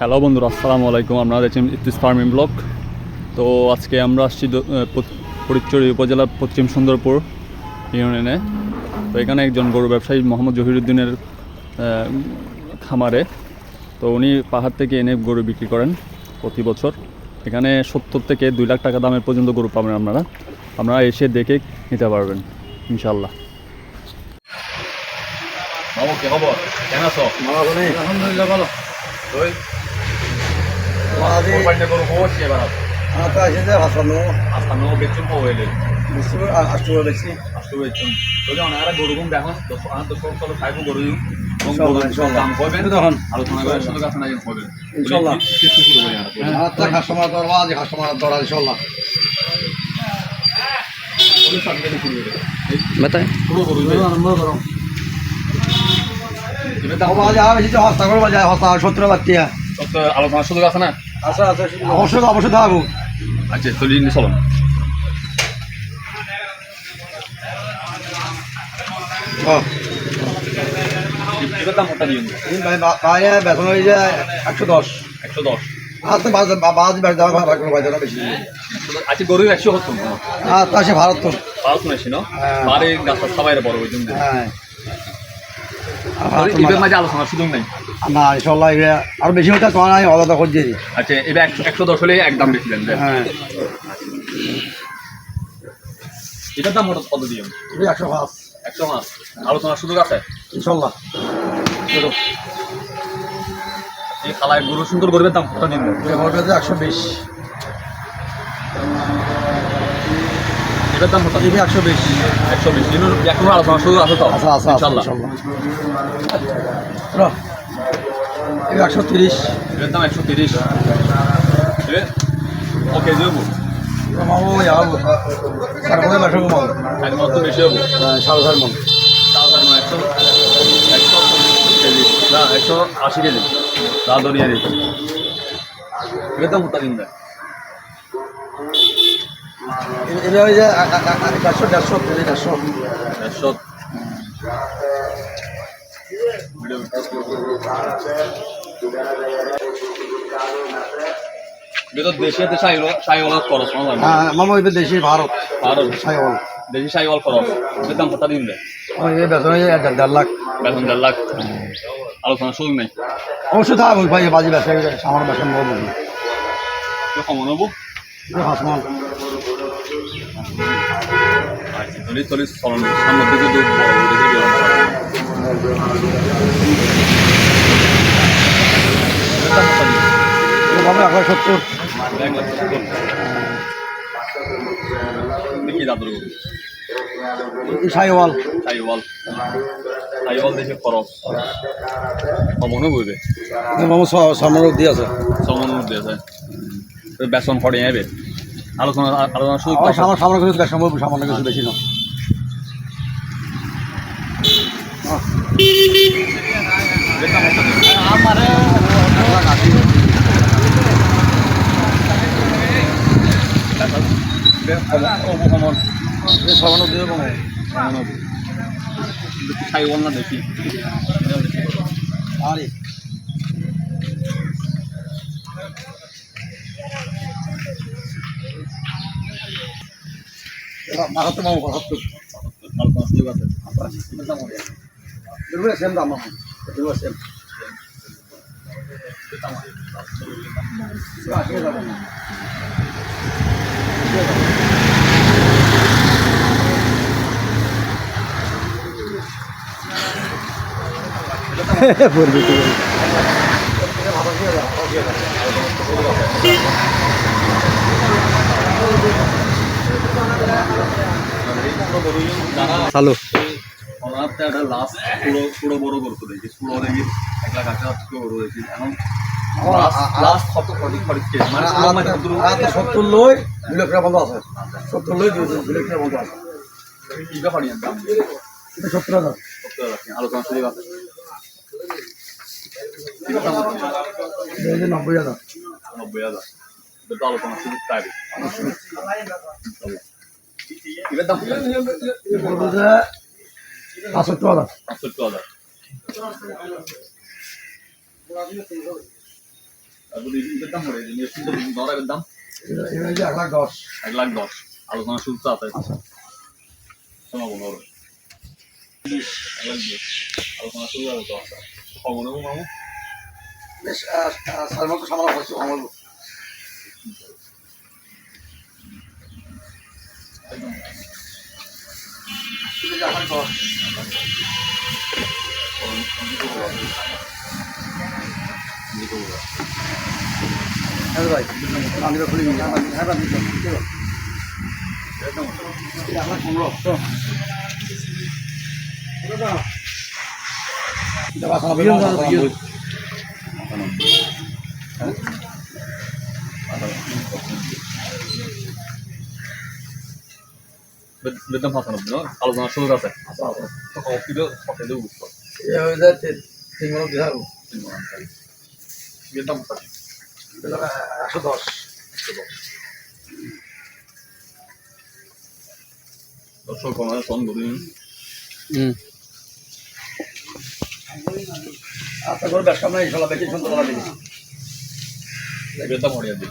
Hello বন্ধুরা আসসালামু আলাইকুম। আপনারা দেখছেন ইতিস ফার্মিং ব্লক তো আজকে আমরা আসছি আহ, উপজেলার পশ্চিম সুন্দরপুর ইউনিয়নে। তো এখানে একজন গরু ব্যবসায়ী মোহাম্মদ জহিরুদ্দিনের খামারে। তো উনি পাহাড় থেকে এনে গরু বিক্রি করেন প্রতি বছর। এখানে সত্তর থেকে দুই লাখ টাকা দামের পর্যন্ত গরু পাবেন আপনারা। আপনারা এসে দেখে নিতে পারবেন ইনশাল্লাহ বাবু কি খবর? কেন আছো? আলহামদুলিল্লাহ ভালো। হয়ে বেশি তো সব খাইবো গরু। দাম করবেন তখন আলোচনা করে সাথে কাছে নাই হবে ইনশাল্লাহ। কিছু শুরু করি আর আচ্ছা কাস্টমার দরবা আছে কাস্টমার ইনশাল্লাহ। আলোচনা না? অবশ্যই অবশ্যই থাকব আচ্ছা চলি নি চলো এবার দাম কত দিন? বাইরে বেতন হয়ে যায় একশো দশ। একশো দশ। আচ্ছা আচ্ছা গরু একশো হতো আচ্ছা সে ভারত তো। ভালো শুনেছি না। বারে গাছটা সবাই বড় ওই জন্য হ্যাঁ। মাঝে আলোচনার সুযোগ নেই। না ইনশাল্লাহ বেশি হতে তোমার আমি আলাদা করছি আচ্ছা একশো দশ হলে একদম বেশি দেন। হ্যাঁ। এটার দাম মোটা কত দিয়ে? একশো পাঁচ। একশো পাঁচ। আলোচনার সুযোগ আছে? ইনশাল্লাহ এই খালায় গরু সুন্দর গরুর দাম কত দিন? একশো বিশ। এটার দাম কত একশো বিশ। একশো বিশ। দিন এখনও আলোচনার সুযোগ আছে তো? আচ্ছা আচ্ছা আচ্ছা ইনশাল্লাহ। একশো তিরিশ। এটার দাম একশো তিরিশ। ওকে যাব মামু যাব বেশি হব? সাড়ে চার মন। একশো একশো কেজি। না একশো আশি কেজি। দরিয়া দিচ্ছি কত দিন দেয় এটা ওই যে দেড়শো দেড়শো তিরিশ দেড়শো। একশো দেশে সাইওয়াল সাইওয়াল খরচ না জানো। হ্যাঁ মামু এবার দেশি ভারত। আর সাইওয়াল দেশি সাইওয়াল খরচ। এর দাম কত দিন দেয়? ওই যে বেতন যায় দেড় লাখ। বেতন দেড় লাখ। আলোচনা নেই। অবশ্যই থাকব ভাই বাজি ব্যবসা আমার ব্যবসা বলব কমন হব হাঁস মাল চল্লিশ চল্লিশ চলন সামনের দিকে একশো সত্তর সাইওয়াল। সাইওয়াল। সাইওয়াল দেখে খরচ। কমনও মামু সামনের অব্দি আছে। চলনের মধ্যে আছে। বেসন ফটে যাবে আলোচনা আলোচনা সুযোগ তো আমার আছে। সামনে সামনে কিছু বলব সামান্য কিছু বেশি সামান্য দিয়ে না। দেখি আরে। বাহাত্তর মামু বাহাত্তর আলোচনা সুযোগ আছে দুর্বল সেম দাম মামু দুর্বল সেম পড়বে তো যারা চালু ওনারটা একটা লাস্ট পুরো পুরো বড় করতে দেখি পুরো দেখি এক লাখ আশি দেখি এখন মানে মানে সত্তর লই দুই লাখ টাকা বন্ধ আছে। সত্তর লই দুই লাখ টাকা বন্ধ আছে সত্তর হাজার। সত্তর আলোচনা আছে যে নব্বই হাজার। নব্বই হাজার। আলোচনা সুযোগ চাইবে এবার দাম কত? বলব যে পাঁচষট্টি হাজার পাঁচষট্টি হাজার এক লাখ দশ। এক লাখ দশ। আলোচনা শুরু আছে। আচ্ছা। শোনাবো এক লাখ আলোচনা শুরু আছে তো আছে খবর মামু? বেশ সালমাকে সামাল হচ্ছে আমার এটা এক লাখ দশ হ্যাঁ ভাই আমি তো খুলি হ্যাঁ ভাই হ্যাঁ ভাই এক লাখ পনেরো তো এটা বাসানো বেরো বেদম ফাঁসানো না আলোচনা শুরু আছে তো কফিটা কফি দেবো বুঝতে এ যায় তিন মিনিট দিতে বেদম ফাঁসানো একশো দশ। দর্শক আমার ফোন ধরুন আশা করে ব্যবসা আমরা ইনশাল্লাহ বেশি সুন্দর করা দিবি। বেদম হরিয়া দিই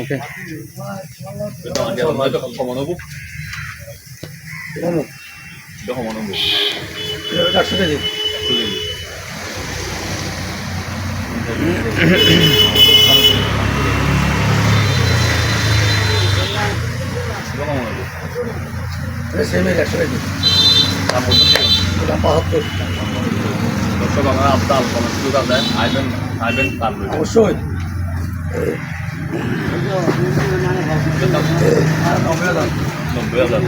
ওকে একশো কেজি সেমের একশো কেজি দাম বাহাত্তর দর্শক আমরা আপনার আলোচনা শুরু আইবেন তার অবশ্যই। নব্বই হাজার।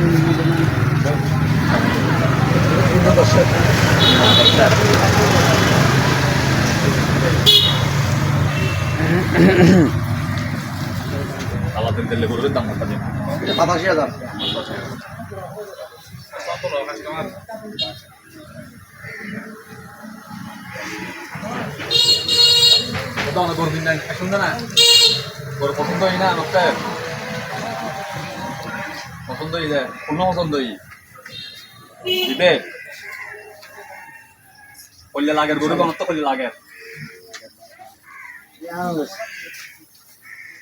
আলাদিন তেলে করবে দাম কত দিন? সাতাশি হাজার। কত অনেক গরু শুনতে না? গরু পছন্দ হই না লোকটা পছন্দ হই যায় পূর্ণ পছন্দ হই। দিবে? করলে লাগের গরু কোন তো করলে লাগের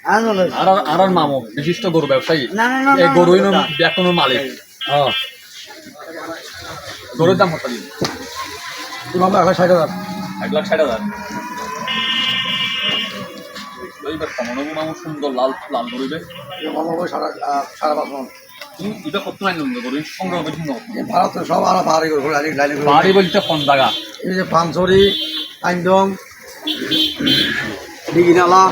আর আর আর মামু বিশিষ্ট গরু ব্যবসায়ী। এই গরুই ব্যাকনের মালিক। গরুর দাম কত দিন? তোমার এখন ষাট হাজার। এক লাখ ষাট হাজার। এইবার কমনবু মামু সুন্দর লাল লাল গরুবে আমার সারা সারা মন তুমি এটা কত লাইন নন্দ গরু সংগ্রহ করে ভাড়া সব আরও ভাড়ি করে লাইন করে বাড়ি বলতে কোন জায়গা? এই যে পানছড়ি আইন্দং দিঘিনালা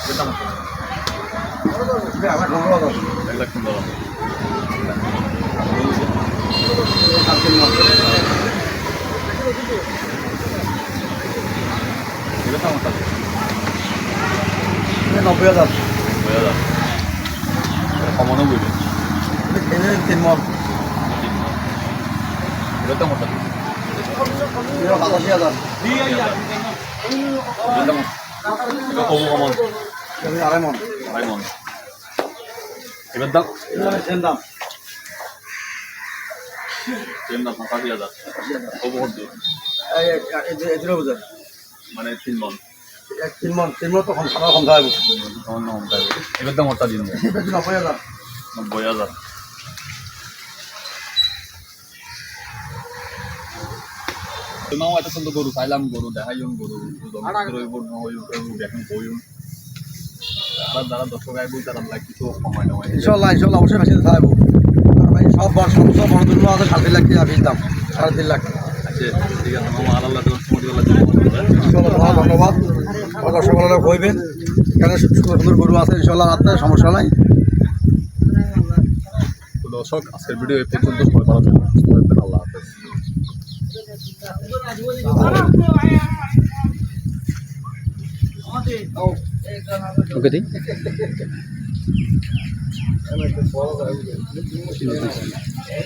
এটার দাম কত? আমার পনেরো হাজার এক লাখ সুন্দর আছে সাত তিন মাস এটার দাম কত? নব্বই হাজার নব্বই হাজার কমনও বইবে এনে তিন মন এটার দাম কত? সাতাশি হাজার? এটা আড়াই মন আড়াই মন এবার দাম সেম দাম সেম দাম পঁচাশি হাজার মানে তিন মন তিন মন তিন মন তো কম সাদা কম থাকবে। কমন না কম থাকবে। এবার দাম দিন। নব্বই হাজার। নব্বই হাজার। মাও এত সুন্দর গরু খাইলাম গরু দেখাইম গরু এখন বইম যারা দর্শক আইব তারা কিছু সময় নেওয়া ইনশাল্লাহ ইনশাল্লাহ অবশ্যই বেশি থাকব ভাই সব বার সমস্ত বড় দুর্গ আছে সাড়ে তিন লাখ টাকা বীজ দাম। সাড়ে তিন লাখ। ঠিক আছে মামা আল্লাহ তোমার ধন্যবাদ। আমার দর্শকরা কইবেন এখানে সুন্দর সুন্দর গরু আছে ইনশাল্লাহ রাত্রে সমস্যা নাই। দর্শক আজকের ভিডিও এই পর্যন্ত। সবাই ভালো থাকবেন সুস্থ থাকবেন আল্লাহ হাফেজ। ওকে দিই এই